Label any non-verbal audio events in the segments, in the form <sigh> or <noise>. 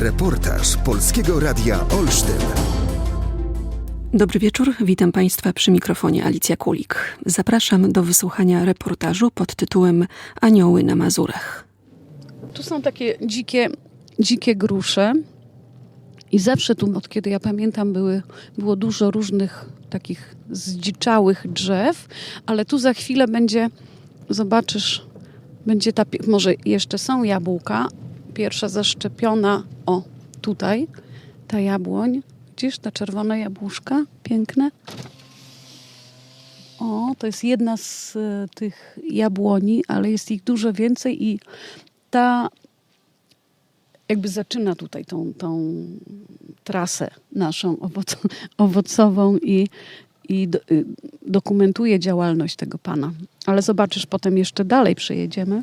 Reportaż Polskiego Radia Olsztyn. Dobry wieczór, witam Państwa przy mikrofonie Alicja Kulik. Zapraszam do wysłuchania reportażu pod tytułem Anioły na Mazurach. Tu są takie dzikie, dzikie grusze. I zawsze tu, od kiedy ja pamiętam, były, było dużo różnych takich zdziczałych drzew, ale tu za chwilę będzie, zobaczysz, będzie ta, może jeszcze są jabłka, pierwsza zaszczepiona, o, tutaj, ta jabłoń, widzisz, ta czerwona jabłuszka, piękne. O, to jest jedna z e, tych jabłoni, ale jest ich dużo więcej i ta jakby zaczyna tutaj tą, tą trasę naszą owoc, <laughs> owocową i, i do, y, dokumentuje działalność tego pana. Ale zobaczysz, potem jeszcze dalej przejedziemy.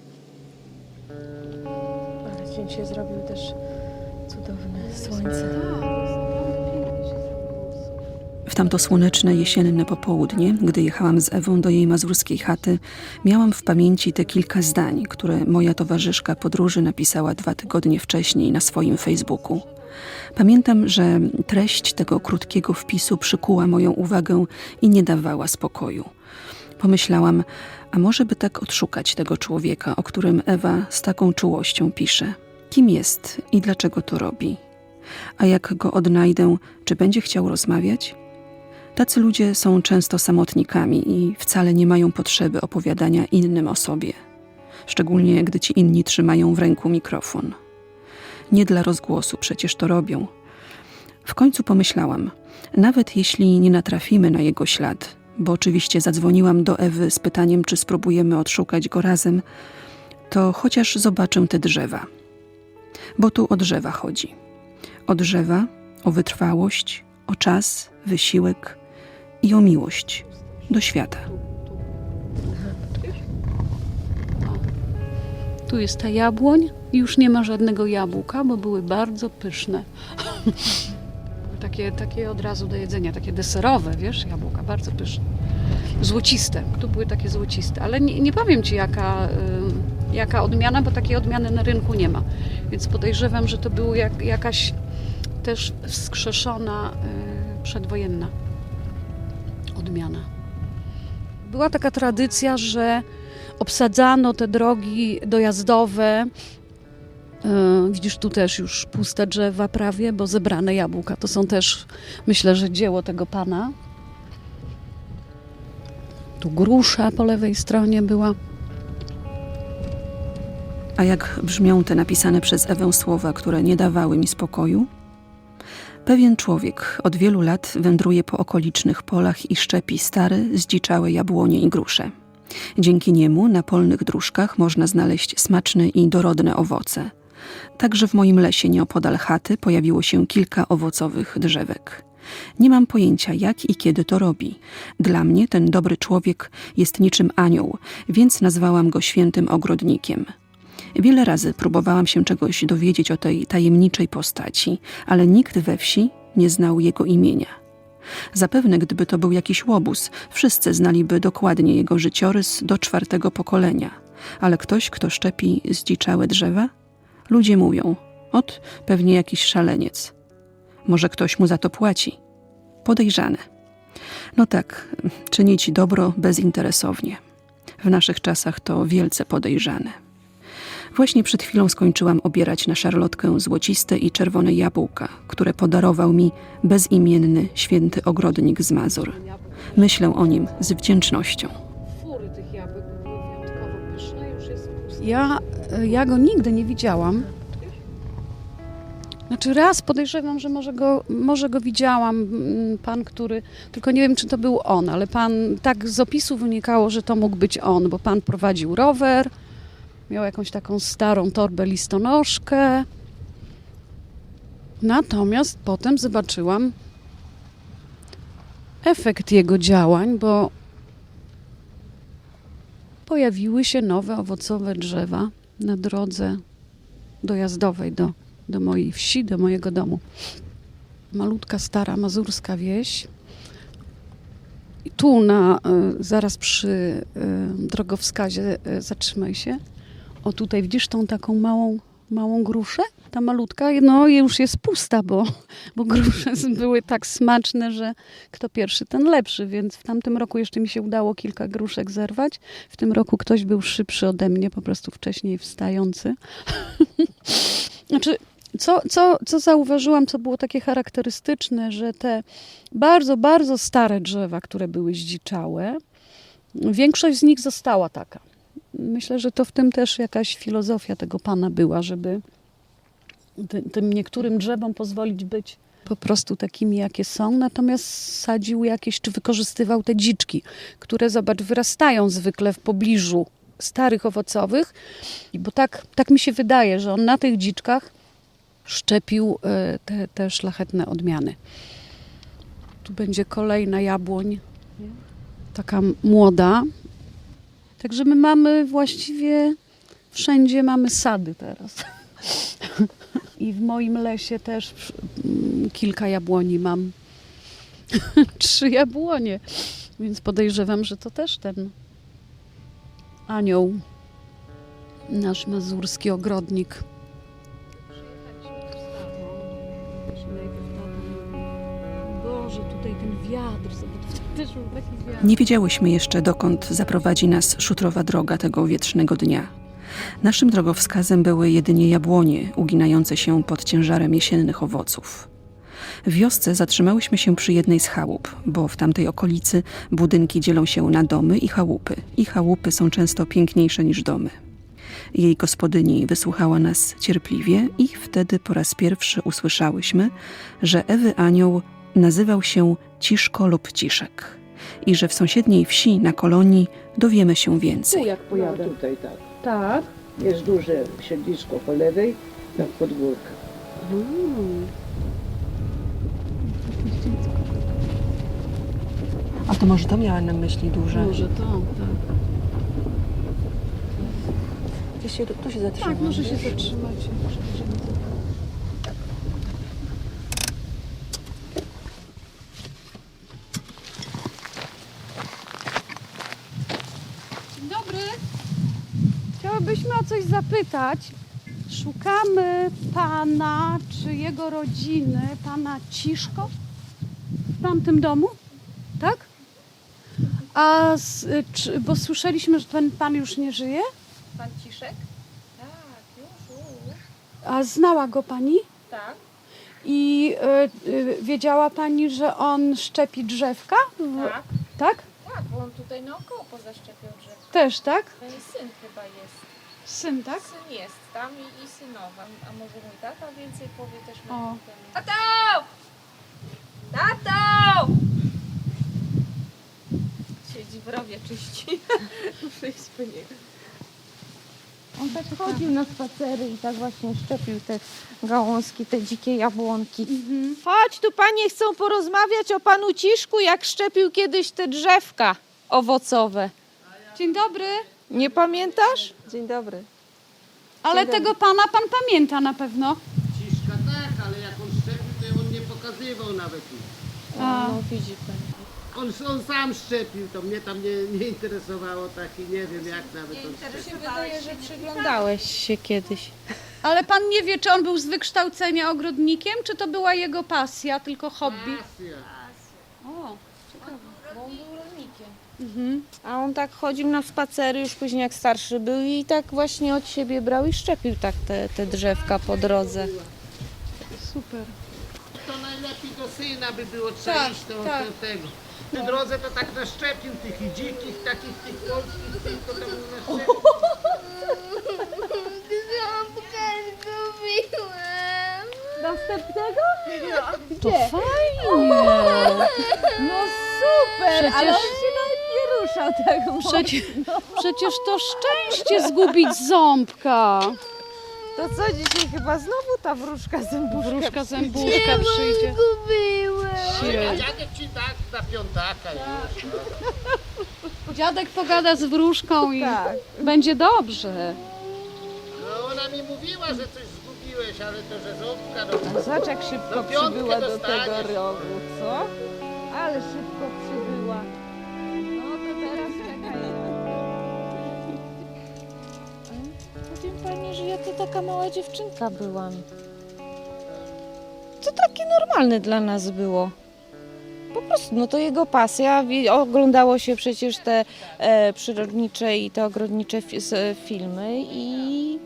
Dzień się zrobił też cudowne słońce. W tamto słoneczne jesienne popołudnie, gdy jechałam z Ewą do jej mazurskiej chaty, miałam w pamięci te kilka zdań, które moja towarzyszka podróży napisała dwa tygodnie wcześniej na swoim Facebooku. Pamiętam, że treść tego krótkiego wpisu przykuła moją uwagę i nie dawała spokoju. Pomyślałam, a może by tak odszukać tego człowieka, o którym Ewa z taką czułością pisze. Kim jest i dlaczego to robi? A jak go odnajdę, czy będzie chciał rozmawiać? Tacy ludzie są często samotnikami i wcale nie mają potrzeby opowiadania innym o sobie, szczególnie gdy ci inni trzymają w ręku mikrofon. Nie dla rozgłosu przecież to robią. W końcu pomyślałam, nawet jeśli nie natrafimy na jego ślad, bo oczywiście zadzwoniłam do Ewy z pytaniem, czy spróbujemy odszukać go razem, to chociaż zobaczę te drzewa. Bo tu o drzewa chodzi. O drzewa, o wytrwałość, o czas, wysiłek i o miłość do świata. Tu jest ta jabłoń i już nie ma żadnego jabłka, bo były bardzo pyszne. <laughs> takie, takie od razu do jedzenia, takie deserowe, wiesz, jabłka, bardzo pyszne. Złociste, tu były takie złociste, ale nie, nie powiem Ci jaka, jaka odmiana, bo takiej odmiany na rynku nie ma. Więc podejrzewam, że to była jak, jakaś też wskrzeszona y, przedwojenna odmiana. Była taka tradycja, że obsadzano te drogi dojazdowe. E, Widzisz tu też już puste drzewa prawie, bo zebrane jabłka. To są też, myślę, że dzieło tego pana. Tu grusza po lewej stronie była. A jak brzmią te napisane przez Ewę słowa, które nie dawały mi spokoju? Pewien człowiek od wielu lat wędruje po okolicznych polach i szczepi stare, zdziczałe jabłonie i grusze. Dzięki niemu na polnych dróżkach można znaleźć smaczne i dorodne owoce. Także w moim lesie nieopodal chaty pojawiło się kilka owocowych drzewek. Nie mam pojęcia, jak i kiedy to robi. Dla mnie ten dobry człowiek jest niczym anioł, więc nazwałam go świętym ogrodnikiem. Wiele razy próbowałam się czegoś dowiedzieć o tej tajemniczej postaci, ale nikt we wsi nie znał jego imienia. Zapewne, gdyby to był jakiś łobuz, wszyscy znaliby dokładnie jego życiorys do czwartego pokolenia. Ale ktoś, kto szczepi zdziczałe drzewa? Ludzie mówią, ot, pewnie jakiś szaleniec. Może ktoś mu za to płaci. Podejrzane. No tak, czynić dobro bezinteresownie. W naszych czasach to wielce podejrzane. Właśnie przed chwilą skończyłam obierać na szarlotkę złociste i czerwone jabłka, które podarował mi bezimienny święty ogrodnik z Mazur. Myślę o nim z wdzięcznością. Fury tych jabłek były wyjątkowo pyszne, Ja, ja go nigdy nie widziałam. Znaczy raz podejrzewam, że może go, może go widziałam, mm, pan, który, tylko nie wiem, czy to był on, ale pan, tak z opisu wynikało, że to mógł być on, bo pan prowadził rower, miał jakąś taką starą torbę listonoszkę. Natomiast potem zobaczyłam efekt jego działań, bo pojawiły się nowe owocowe drzewa na drodze dojazdowej do, do mojej wsi, do mojego domu. Malutka, stara mazurska wieś. I tu na, y, zaraz przy y, drogowskazie y, zatrzymaj się. O tutaj widzisz tą taką małą małą gruszę, ta malutka, no już jest pusta, bo, bo grusze były tak smaczne, że kto pierwszy, ten lepszy, więc w tamtym roku jeszcze mi się udało kilka gruszek zerwać. W tym roku ktoś był szybszy ode mnie, po prostu wcześniej wstający. <laughs> znaczy, co, co, co zauważyłam, co było takie charakterystyczne, że te bardzo, bardzo stare drzewa, które były zdziczałe, większość z nich została taka. Myślę, że to w tym też jakaś filozofia tego pana była, żeby ty, tym niektórym drzewom pozwolić być po prostu takimi, jakie są, natomiast sadził jakieś, czy wykorzystywał te dziczki, które, zobacz, wyrastają zwykle w pobliżu starych owocowych, bo tak, tak mi się wydaje, że on na tych dziczkach szczepił e, te, te szlachetne odmiany. Tu będzie kolejna jabłoń, taka młoda. Także my mamy właściwie wszędzie mamy sady teraz. I w moim lesie też mm, kilka jabłoni mam. <laughs> Trzy jabłonie. Więc podejrzewam, że to też ten anioł, nasz mazurski ogrodnik. Boże, tutaj ten wiatr, Nie wiedziałyśmy jeszcze, dokąd zaprowadzi nas szutrowa droga tego wietrznego dnia. Naszym drogowskazem były jedynie jabłonie, uginające się pod ciężarem jesiennych owoców. W wiosce zatrzymałyśmy się przy jednej z chałup, bo w tamtej okolicy budynki dzielą się na domy i chałupy, i chałupy są często piękniejsze niż domy. Jej gospodyni wysłuchała nas cierpliwie i wtedy po raz pierwszy usłyszałyśmy, że Ewy Anioł nazywał się Ciszko lub Ciszek i że w sąsiedniej wsi na kolonii dowiemy się więcej. jak No tutaj tak. Tak. Jest duże siedlisko po lewej, tak pod górkę. A to może to miała na myśli duże? Może to, tak. Tu się, tu się zatrzyma. Tak, może się zatrzymać dobry. Chciałybyśmy o coś zapytać. Szukamy pana czy jego rodziny, pana Ciszko w tamtym domu, tak? A czy, bo słyszeliśmy, że ten pan już nie żyje? Pan Ciszek? Tak, już, już. A znała go pani? Tak, I y, y, wiedziała pani, że on szczepi drzewka? W- tak, Tak? tak, bo on tutaj naokoło pozaszczepiał drzewko. Też, tak? Jest syn chyba jest. Syn, tak? Syn jest tam i, i synowa. A może mój tata więcej powie też na O. ten temat. Tato! Tato! Siedzi w rowie czyści. Muszę iść po niego. On tak chodził na spacery i tak właśnie szczepił te gałązki, te dzikie jabłonki. Chodź, tu panie chcą porozmawiać o panu Ciszku, jak szczepił kiedyś te drzewka owocowe. Dzień dobry. Nie pamiętasz? Dzień dobry. Ale tego pana pan pamięta na pewno. Ciszka tak, ale jak on szczepił, to on nie pokazywał nawet nic. A, No widzi pan. On, on sam szczepił, to mnie tam nie, nie interesowało taki, nie wiem jak nawet on szczepił. się wydaje, że przyglądałeś się kiedyś. ale pan nie wie, czy on był z wykształcenia ogrodnikiem, czy to była jego pasja, tylko hobby? Pasja. O, Bo on był. Mhm. A on tak chodził na spacery już później jak starszy był i tak właśnie od siebie brał i szczepił tak te, te drzewka po drodze. super. To najlepiej do syna by było trzeba Tak, iść do, tak. do tego. Przy drodze to tak naszczepił tych i dzikich, takich tych polskich, tych to tam naszczepił. To fajnie. No super, ale on Przecież- się nawet nie ruszał tak Przecież, przecież to szczęście zgubić ząbka. To co dzisiaj chyba znowu ta wróżka zębuszka? Wróżka zębuszka przyjdzie. A dziadek ci tak na piątaka już. Dziadek pogada z wróżką i Tak. będzie dobrze. No ona mi mówiła, że coś zgubiłeś, ale to, że ząbka, no Zobacz jak szybko No piątkę przybyła do dostaniesz. tego rogu, co? Ale szybko przybyła. Pani, że ja to taka mała dziewczynka byłam. To takie normalne dla nas było. Po prostu, no to jego pasja. Oglądało się przecież te e, przyrodnicze i te ogrodnicze filmy i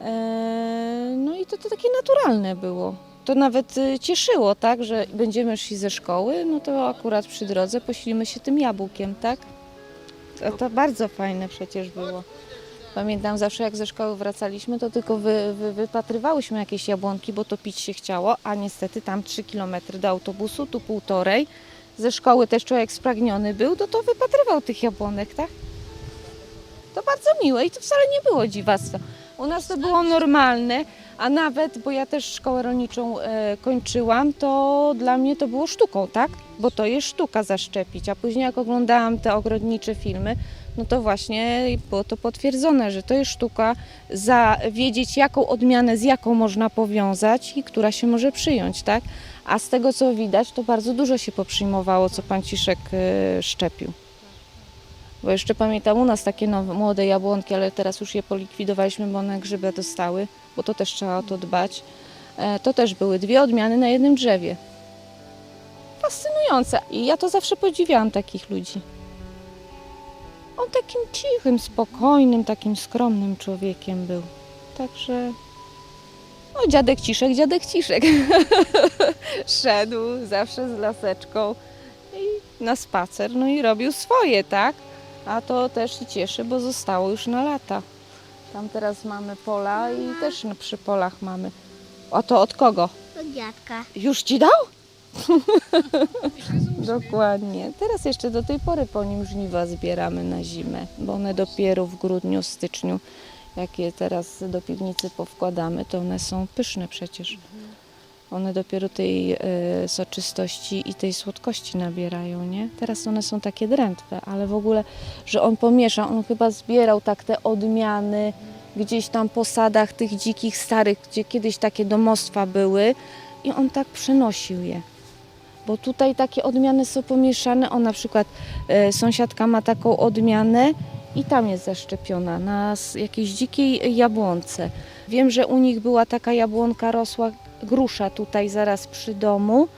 e, no i to, to takie naturalne było. To nawet e, cieszyło, tak, że będziemy szli ze szkoły, no to akurat przy drodze posilimy się tym jabłkiem, tak? To, to bardzo fajne przecież było. Pamiętam zawsze jak ze szkoły wracaliśmy, to tylko wy, wy, wypatrywałyśmy jakieś jabłonki, bo to pić się chciało, a niestety tam 3 km do autobusu, tu półtorej. Ze szkoły też człowiek spragniony był, to to wypatrywał tych jabłonek, tak? To bardzo miłe i to wcale nie było dziwactwa. U nas to było normalne, a nawet, bo ja też szkołę rolniczą e, kończyłam, to dla mnie to było sztuką, tak? Bo to jest sztuka zaszczepić, a później jak oglądałam te ogrodnicze filmy, no to właśnie było to potwierdzone, że to jest sztuka za wiedzieć jaką odmianę z jaką można powiązać i która się może przyjąć, tak? A z tego co widać, to bardzo dużo się poprzyjmowało, co pan Ciszek e, szczepił. Bo jeszcze pamiętam u nas takie nowe, młode jabłonki, ale teraz już je polikwidowaliśmy, bo one grzyby dostały, bo to też trzeba o to dbać. E, To też były dwie odmiany na jednym drzewie. Fascynujące. I ja to zawsze podziwiałam takich ludzi. On takim cichym, spokojnym, takim skromnym człowiekiem był. Także. No, dziadek Ciszek, dziadek Ciszek. <laughs> Szedł zawsze z laseczką i na spacer, no i robił swoje, tak? A to też się cieszy, bo zostało już na lata. Tam teraz mamy pola i też przy polach mamy. A to od kogo? Od dziadka. Już ci dał? <laughs> Dokładnie. Teraz jeszcze do tej pory po nim żniwa zbieramy na zimę, bo one dopiero w grudniu, styczniu, jak je teraz do piwnicy powkładamy, to one są pyszne przecież. One dopiero tej e, soczystości i tej słodkości nabierają, nie? Teraz one są takie drętwe, ale w ogóle, że on pomiesza, on chyba zbierał tak te odmiany gdzieś tam po sadach tych dzikich starych, gdzie kiedyś takie domostwa były i on tak przenosił je. Bo tutaj takie odmiany są pomieszane. On na przykład, e, sąsiadka ma taką odmianę i tam jest zaszczepiona na jakiejś dzikiej jabłonce. Wiem, że u nich była taka jabłonka rosła, grusza tutaj zaraz przy domu.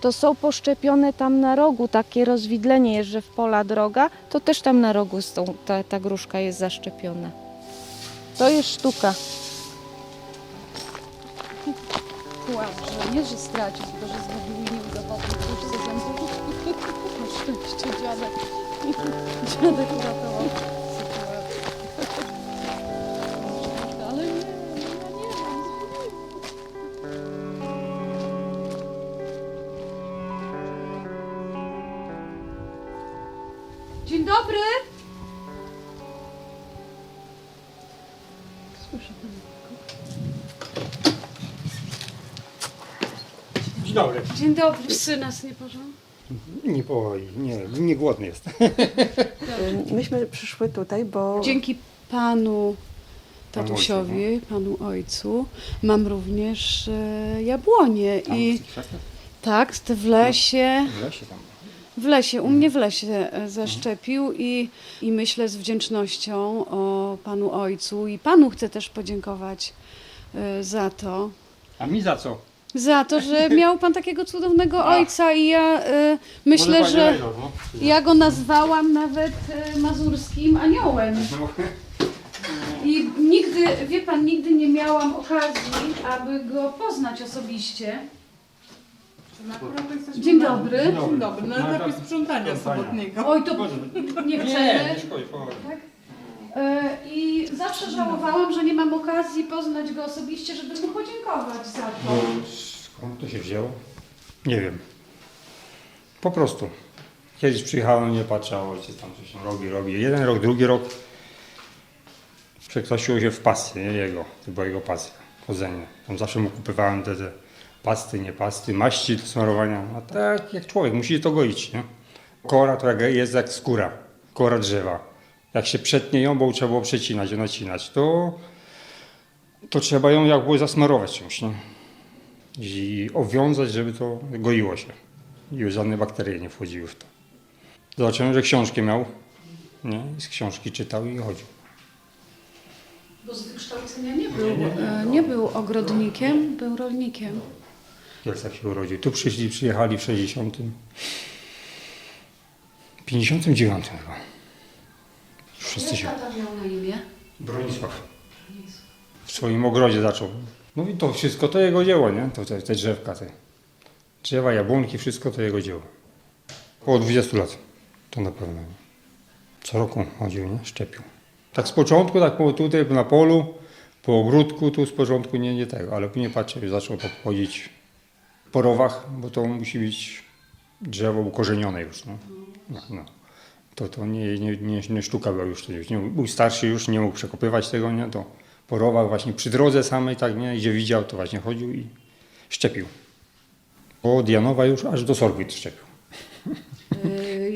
To są poszczepione tam na rogu, takie rozwidlenie jest, że w pola droga, to też tam na rogu tą, ta, ta gruszka jest zaszczepiona. To jest sztuka. Pułap, że nie, że stracił, tylko że zgubił i nie udowodnił już ze zębów. <laughs> Na szczęście dziadek. <laughs> Dziadek uratował Dzień dobry. Dobry. Psy nas nie pożą? Nie nie, nie głodny jest. <laughs> Myśmy przyszły tutaj, bo Dzięki panu tatusiowi, panu ojcu, mam również e, jabłonie i tak, te w lesie, W lesie tam. w lesie, u mnie w lesie e, zaszczepił i, i myślę z wdzięcznością o panu ojcu i panu chcę też podziękować e, za to. A mi za co? Za to, że <laughs> miał pan takiego cudownego ojca i ja e, myślę, Może że pani no. ja go nazwałam nawet e, mazurskim aniołem. <laughs> No, I nigdy, wie pan, nigdy nie miałam okazji, aby go poznać osobiście. Dzień dobry. Dzień dobry. na etapie sprzątania sobotniego. Oj, to nie Nie, chcemy. nie szkodzi, powoli. I zawsze żałowałam, że nie mam okazji poznać go osobiście, żeby mu podziękować za to. No, skąd to się wzięło? Nie wiem. Po prostu. Kiedyś przyjechałem, nie patrzał, ojciec tam coś tam robi, robi. Jeden rok, drugi rok. Przekształciło się w pasję, nie jego. To była jego pasja, chodzenie. Tam zawsze mu kupywałem te, te pasty, nie pasty, maści do smarowania. A tak jak człowiek, musi to goić, nie? Kora to jak jest jak skóra, kora drzewa. Jak się przetnie ją, bo trzeba było przecinać, nacinać, to, to trzeba ją jakby zasmarować czymś, nie? I owiązać, żeby to goiło się. I już żadne bakterie nie wchodziły w to. Zobaczyłem, że książkę miał, nie? I z książki czytał i chodził. Bo z wykształcenia nie był, e, nie był ogrodnikiem, był rolnikiem. W Kielcach się urodził. Tu przyszli, przyjechali w 60. 59 chyba. Wszyscy się... tata miał na imię? Bronisław. W swoim ogrodzie zaczął. No i to wszystko to jego dzieło, nie? To te, te drzewka, te drzewa, jabłonki, wszystko to jego dzieło. Około 20 lat. To na pewno. Co roku chodził, nie? Szczepił. Tak z początku, tak było tutaj na polu, po ogródku, tu z początku nie, nie tego, ale później patrzę, zaczął tak chodzić po rowach, bo to musi być drzewo ukorzenione już, no. no, no. To, to nie, nie, nie, nie sztuka była już, już nie, był starszy już, nie mógł przekopywać tego, nie, to po rowach właśnie przy drodze samej, tak, nie, gdzie widział, to właśnie chodził i szczepił. Od Janowa już aż do Sorby szczepił.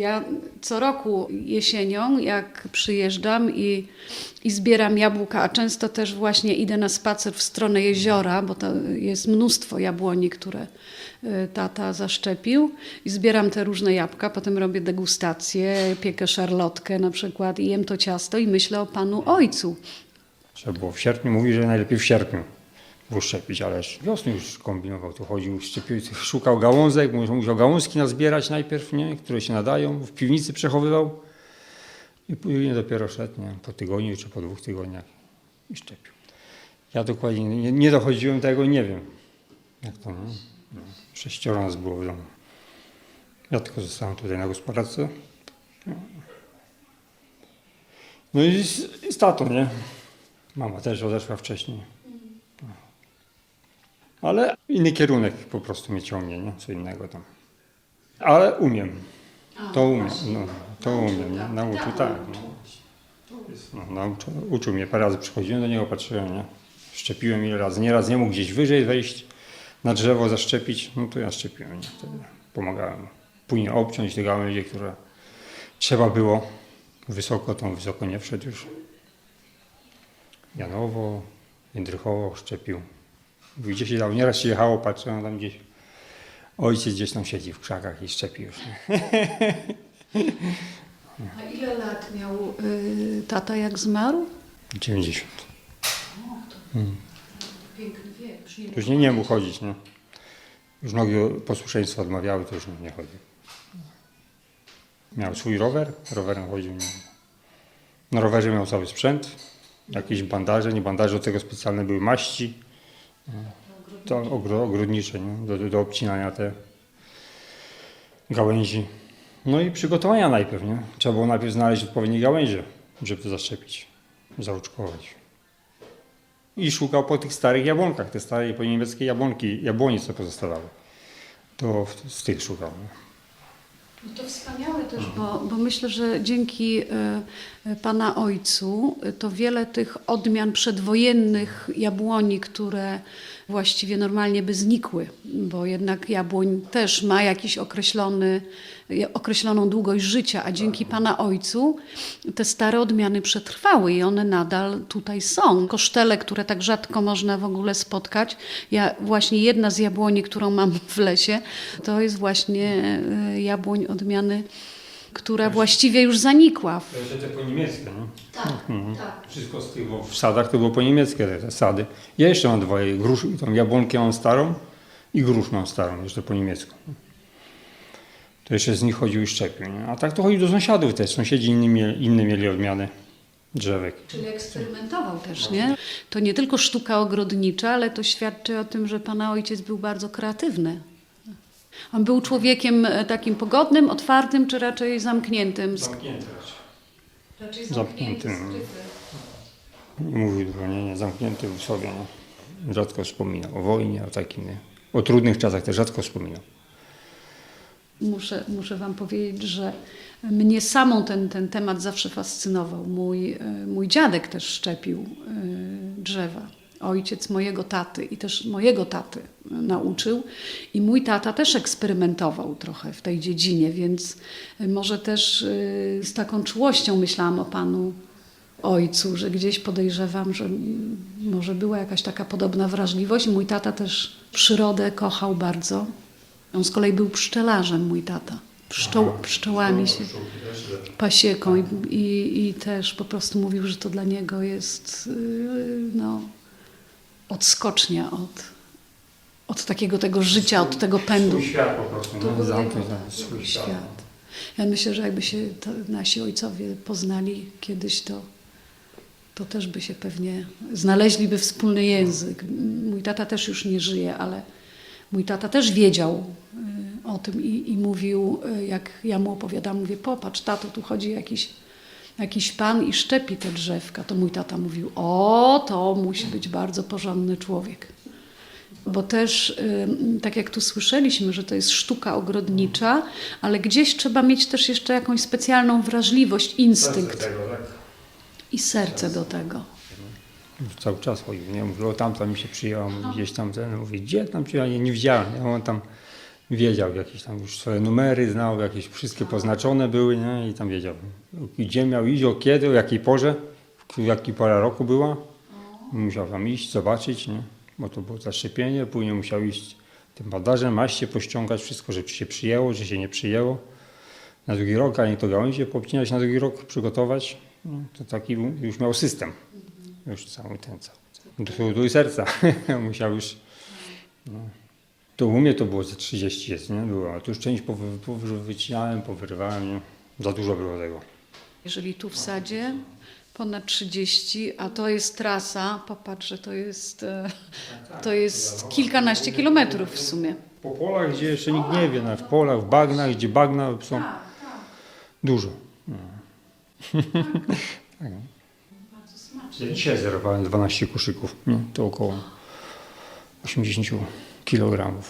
Ja co roku jesienią, jak przyjeżdżam i, i zbieram jabłka, a często też właśnie idę na spacer w stronę jeziora, bo to jest mnóstwo jabłoni, które y, tata zaszczepił i zbieram te różne jabłka, potem robię degustację, piekę szarlotkę na przykład i jem to ciasto i myślę o panu ojcu. Trzeba było w sierpniu, mówi, że najlepiej w sierpniu było szczepić, ale wiosny już kombinował, tu chodził, szczepił, szukał gałązek, musiał, gałązki nazbierać najpierw, nie, które się nadają, w piwnicy przechowywał i później dopiero szedł, nie, po tygodniu czy po dwóch tygodniach i szczepił. Ja dokładnie nie, nie dochodziłem tego, nie wiem, jak to, nie? No, sześcioro nas było w domu. Ja tylko zostałem tutaj na gospodarce. No i z, z tatą, nie? Mama też odeszła wcześniej. Ale inny kierunek po prostu mnie ciągnie, nie? Co innego tam. Ale umiem. To umiem, no, to umiem, nie? Nauczył, tak. No. No, nauczył, uczył mnie, parę razy przychodziłem do niego, patrzyłem, nie? Szczepiłem ile razy, nieraz nie mógł gdzieś wyżej wejść, na drzewo zaszczepić, no to ja szczepiłem, nie? Wtedy pomagałem. Później obciąć te gałęzie, które trzeba było. Wysoko, tą wysoko nie wszedł już. Janowo, Jędrychowo szczepił. Gdzie się dało, nieraz się jechało, patrzyłem tam gdzieś. Ojciec gdzieś tam siedzi w krzakach i szczepi już. A ile lat miał y, tata jak zmarł? 90. Piękny wiek. Już nie, mógł chodzić, nie? Już nogi posłuszeństwa odmawiały, to już nie, nie chodził. Miał swój rower, rowerem chodził. Nie. Na rowerze miał cały sprzęt, jakieś bandaże, nie bandaże, do tego specjalne były maści. To ogro, nie? Do, do, obcinania te gałęzi. No i przygotowania najpierw, nie? Trzeba było najpierw znaleźć odpowiednie gałęzie, żeby to zaszczepić, zauczkować. I szukał po tych starych jabłonkach, te stare po niemieckie jabłonki, jabłoni co pozostawały. To w, z tych szukał. nie? No to wspaniałe też, bo, bo myślę, że dzięki e, Pana Ojcu to wiele tych odmian przedwojennych jabłoni, które właściwie normalnie by znikły, bo jednak jabłoń też ma jakiś określony, określoną długość życia, a dzięki Pana Ojcu te stare odmiany przetrwały i one nadal tutaj są. Kosztele, które tak rzadko można w ogóle spotkać. Ja właśnie jedna z jabłoni, którą mam w lesie, to jest właśnie e, jabłoń odmiany, która właściwie już zanikła. To jeszcze te po niemieckie, nie? Tak, tak. Wszystko z tych, bo w sadach to było po niemieckie te, te sady. Ja jeszcze mam dwoje, grusz, tą jabłonkę mam starą i grusz mam starą, jeszcze po niemiecku. To jeszcze z nich chodził i szczepił, nie? A tak to chodził do sąsiadów też, sąsiedzi inni, inne mieli odmiany drzewek. Czyli eksperymentował też, nie? To nie tylko sztuka ogrodnicza, ale to świadczy o tym, że Pana ojciec był bardzo kreatywny. On był człowiekiem e, takim pogodnym, otwartym, czy raczej zamkniętym? Zamknięty raczej. Zamknięty. Nie mówił tylko, nie, nie, zamknięty w sobie, nie? Rzadko wspominał o wojnie, o takim, nie? O trudnych czasach też rzadko wspominał. Muszę, muszę Wam powiedzieć, że mnie samą ten, ten temat zawsze fascynował. Mój, e, mój dziadek też szczepił e, drzewa. Ojciec mojego taty i też mojego taty nauczył. I mój tata też eksperymentował trochę w tej dziedzinie, więc e, może też e, z taką czułością myślałam o Panu Ojcu, że gdzieś podejrzewam, że mm, może była jakaś taka podobna wrażliwość. Mój tata też przyrodę kochał bardzo. On z kolei był pszczelarzem, mój tata. pszczoł, pszczołami się, pasieką i, i, i też po prostu mówił, że to dla niego jest no, odskocznia od, od takiego tego życia, od tego pędu. Swój świat po prostu, To no, zamknąć swój świat. świat. Ja myślę, że jakby się to nasi ojcowie poznali kiedyś, to, to też by się pewnie znaleźliby wspólny język. Mój tata też już nie żyje, ale mój tata też wiedział y, o tym i, i mówił, y, jak ja mu opowiadam, mówię, popatrz, tato, tu chodzi jakiś, jakiś pan i szczepi te drzewka. To mój tata mówił, o, to musi być bardzo porządny człowiek. Bo też, tak jak tu słyszeliśmy, że to jest sztuka ogrodnicza, ale gdzieś trzeba mieć też jeszcze jakąś specjalną wrażliwość, instynkt Tego, tak? i serce do tego. Cały czas chodził, nie? Mówił, o tam, tam mi się przyjęło, gdzieś tam, ten, mówię, gdzie tam przyjęło, nie, nie widziałem, nie? On tam wiedział jakieś tam już swoje numery, znał, jakieś wszystkie poznaczone były, nie? I tam wiedział, gdzie miał iść, o kiedy, o jakiej porze, w jakiej pora roku była. Musiał tam iść, zobaczyć, nie? Bo to było zaszczepienie, później musiał iść tym badarzem, maście pościągać wszystko, żeby się przyjęło, że się nie przyjęło. Na drugi rok, a nie to gałęzie poobcinać na drugi rok, przygotować. No, to taki już miał system. Już cały ten cały. Do i serca <laughs> musiał już. No. To u mnie to było ze 30 jest, nie? Było, a tu już część powy, powy, wycinałem, powyrywałem, nie? Za dużo było tego. Jeżeli tu w sadzie ponad 30, a to jest trasa, popatrz, że to jest, e, to jest kilkanaście kilometrów w sumie. Po polach, gdzie jeszcze nikt nie wie, no, w polach, w bagnach, gdzie bagna są dużo. No. tak. <laughs> no. Dzisiaj zerwałem 12 koszyków, nie? to około 80 kg.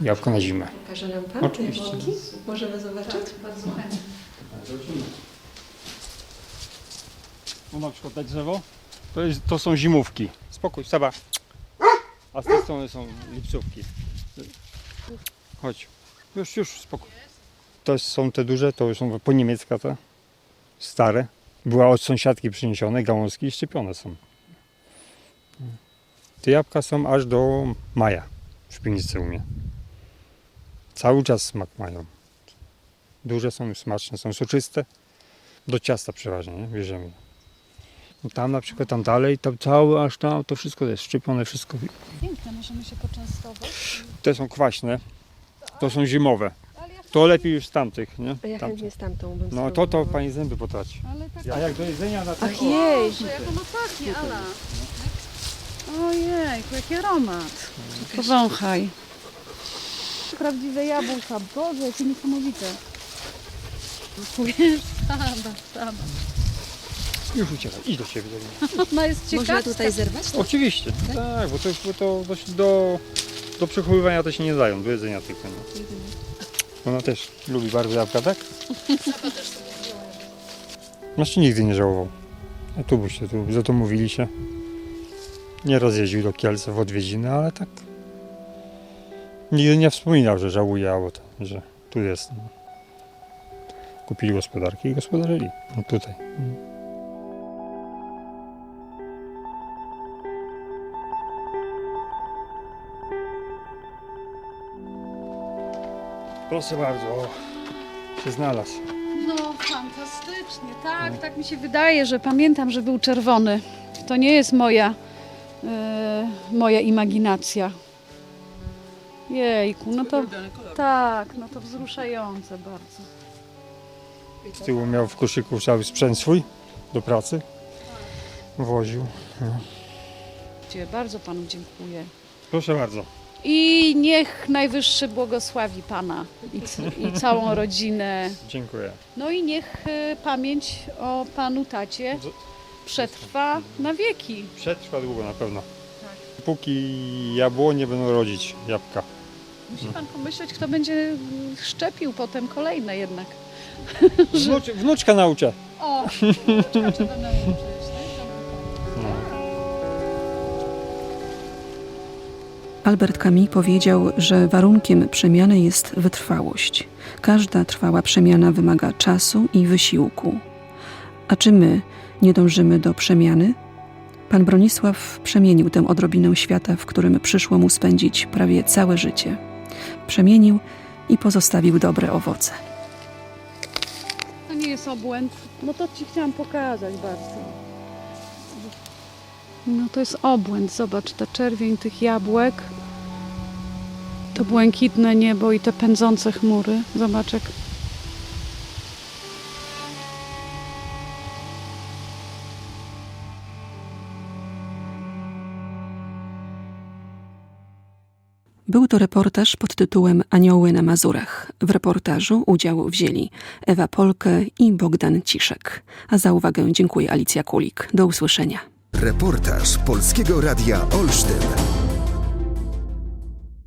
Jabłko na zimę. Pokaże nam pan Oczywiście. Możemy zobaczyć? Bardzo chętnie. No na przykład te drzewo, to, jest, to są zimówki. Spokój, Saba. A z tej strony są lipcówki. Chodź. Już, już, spokój. To są te duże, to już są po niemiecka te. Stare. Była od sąsiadki przyniesione, gałązki i szczepione są. Te jabłka są aż do maja w piwnicy u mnie. Cały czas smak mają. Duże są, smaczne, są soczyste. Do ciasta przeważnie, nie? Bierzemy. No Tam na przykład, tam dalej, tam całe aż tam, to wszystko jest szczypione, wszystko. Piękne, możemy się poczęstować. Te są kwaśne, to są zimowe. To lepiej już z tamtych, nie? Ja Tamte. chętnie z tamtą bym No to to pani zęby potraci. Ale tak A jak do jedzenia na Ach jej! jak ono pachnie, Ala. Ojej, jaki aromat. Powąchaj. Prawdziwe jabłka, Boże, jakie niesamowite. Wiesz, sama, sama. Już uciekaj, idź do ciebie. do Ona jest ciekawska. zerwać? Oczywiście, tak, bo to, bo to do, do, do przechowywania to się nie dają, do jedzenia tylko. Nie? Ona też lubi bardzo jabłka, tak? Znaczy nigdy nie żałował. A tu by się, tu, za to mówili się. Nieraz jeździł do Kielce w odwiedziny, ale tak nigdy nie wspominał, że żałuje albo to, że tu jest. No. Kupili gospodarki i gospodarzyli. No tutaj. Proszę bardzo, o, się znalazł. No, fantastycznie, tak, tak mi się wydaje, że pamiętam, że był czerwony. To nie jest moja, moja imaginacja. Jejku, no to tak, no to wzruszające bardzo. Z tyłu miał w koszyku cały sprzęt swój do pracy. Woził. Dzie- Bardzo panu dziękuję. Proszę bardzo. I niech Najwyższy błogosławi Pana i, i całą <laughs> rodzinę. Dziękuję. No i niech e, pamięć o Panu tacie przetrwa na wieki. Przetrwa długo na pewno. Póki jabłonie będą rodzić jabłka. Musi Pan pomyśleć, kto będzie szczepił potem kolejne jednak. <laughs> Wnucz, wnuczka nauczę. O, trzeba trzeba nauczyć. Albert Camus powiedział, że warunkiem przemiany jest wytrwałość. Każda trwała przemiana wymaga czasu i wysiłku. A czy my nie dążymy do przemiany? Pan Bronisław przemienił tę odrobinę świata, w którym przyszło mu spędzić prawie całe życie. Przemienił i pozostawił dobre owoce. jest obłęd. No to ci chciałam pokazać bardzo. No to jest obłęd, zobacz, ta czerwień tych jabłek, to błękitne niebo i te pędzące chmury. Zobacz jak Był to reportaż pod tytułem Anioły na Mazurach. W reportażu udział wzięli Ewa Polkę i Bogdan Ciszek. A za uwagę dziękuję Alicja Kulik. Do usłyszenia. Reportaż Polskiego Radia Olsztyn.